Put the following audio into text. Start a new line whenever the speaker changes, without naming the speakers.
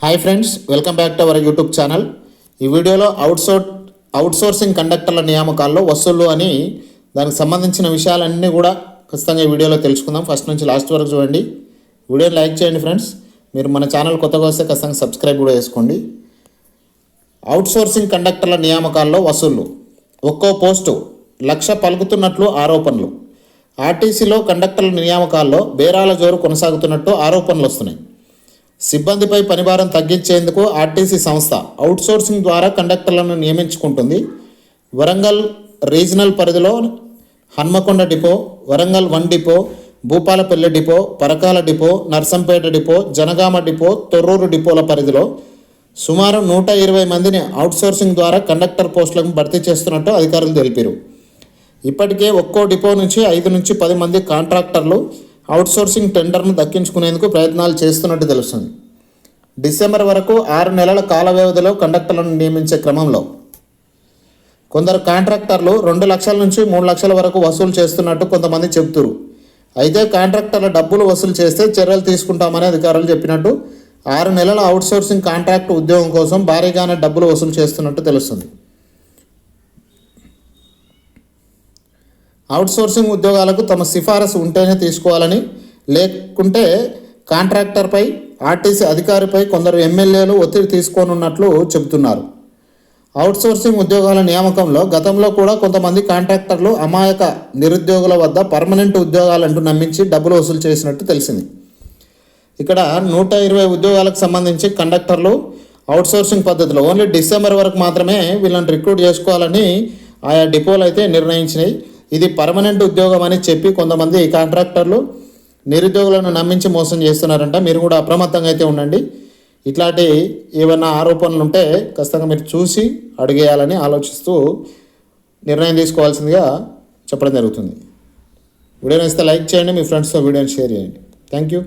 Hi friends welcome back to our YouTube channel ఈ వీడియోలో అవుట్సోర్ outsourcing కండక్టర్ల నియామకాల్లో వసూళ్ళు అని దానికి సంబంధించిన విషయాలన్నీ కూడా ఖచ్చితంగా ఈ వీడియోలో తెలుసుకుందాం. ఫస్ట్ నుంచి లాస్ట్ వరకు చూడండి. వీడియోని లైక్ చేయండి ఫ్రెండ్స్ మీరు మన ఛానల్ కొత్తగా వస్తే ఖచ్చితంగా సబ్స్క్రైబ్ కూడా చేసుకోండి. అవుట్సోర్సింగ్ కండక్టర్ల నియామకాల్లో వసూళ్ళు ఒక్కో పోస్టు లక్ష పలుకుతున్నట్లు ఆరోపణలు. ఆర్టీసీలో కండక్టర్ల నియామకాల్లో బేరాల జోరు కొనసాగుతున్నట్టు ఆరోపణలు వస్తున్నాయి. సిబ్బందిపై పనిభారం తగ్గించేందుకు ఆర్టీసీ సంస్థ అవుట్సోర్సింగ్ ద్వారా కండక్టర్లను నియమించుకుంటుంది. వరంగల్ రీజనల్ పరిధిలో Hanmakonda depot Warangal one depot Bhupalpally depot Parkal depot Narsampet depot Jangaon depot Thorrur డిపోల పరిధిలో సుమారు నూట ఇరవై మందిని అవుట్సోర్సింగ్ ద్వారా కండక్టర్ పోస్టులకు భర్తీ చేస్తున్నట్టు అధికారులు తెలిపారు. ఇప్పటికే ఒక్కో డిపో నుంచి ఐదు నుంచి పది మంది కాంట్రాక్టర్లు అవుట్సోర్సింగ్ టెండర్ను దక్కించుకునేందుకు ప్రయత్నాలు చేస్తున్నట్టు తెలుస్తుంది. డిసెంబర్ వరకు ఆరు నెలల కాల వ్యవధిలో కండక్టర్లను నియమించే క్రమంలో కొందరు కాంట్రాక్టర్లు రెండు లక్షల నుంచి మూడు లక్షల వరకు వసూలు చేస్తున్నట్టు కొంతమంది చెబుతురు. అయితే కాంట్రాక్టర్ల డబ్బులు వసూలు చేస్తే చర్యలు తీసుకుంటామని అధికారులు చెప్పినట్టు ఆరు నెలల అవుట్సోర్సింగ్ కాంట్రాక్ట్ ఉద్యోగం కోసం భారీగానే డబ్బులు వసూలు చేస్తున్నట్టు తెలుస్తుంది. అవుట్సోర్సింగ్ ఉద్యోగాలకు తమ సిఫారసు ఉంటేనే తీసుకోవాలని లేకుంటే కాంట్రాక్టర్పై ఆర్టీసీ అధికారిపై కొందరు ఎమ్మెల్యేలు ఒత్తిడి తీసుకోనున్నట్లు చెబుతున్నారు. అవుట్సోర్సింగ్ ఉద్యోగాల నియామకంలో గతంలో కూడా కొంతమంది కాంట్రాక్టర్లు అమాయక నిరుద్యోగుల వద్ద పర్మనెంట్ ఉద్యోగాలంటూ నమ్మించి డబ్బులు వసూలు చేసినట్టు తెలిసింది. ఇక్కడ నూట ఇరవై ఉద్యోగాలకు సంబంధించి కండక్టర్లు అవుట్సోర్సింగ్ పద్ధతిలో ఓన్లీ డిసెంబర్ వరకు మాత్రమే వీళ్ళని రిక్రూట్ చేసుకోవాలని ఆయా డిపోలు అయితే నిర్ణయించినాయి. ఇది పర్మనెంట్ ఉద్యోగం అని చెప్పి కొంతమంది కాంట్రాక్టర్లు నిరుద్యోగులను నమ్మించి మోసం చేస్తున్నారంట. మీరు కూడా అప్రమత్తంగా అయితే ఉండండి. ఇట్లాంటి ఏమైనా ఆరోపణలు ఉంటే ఖచ్చితంగా మీరు చూసి అడిగేయాలని ఆలోచిస్తూ నిర్ణయం తీసుకోవాల్సిందిగా చెప్పడం జరుగుతుంది. వీడియో నచ్చితే లైక్ చేయండి మీ ఫ్రెండ్స్తో వీడియోని షేర్ చేయండి. Thank you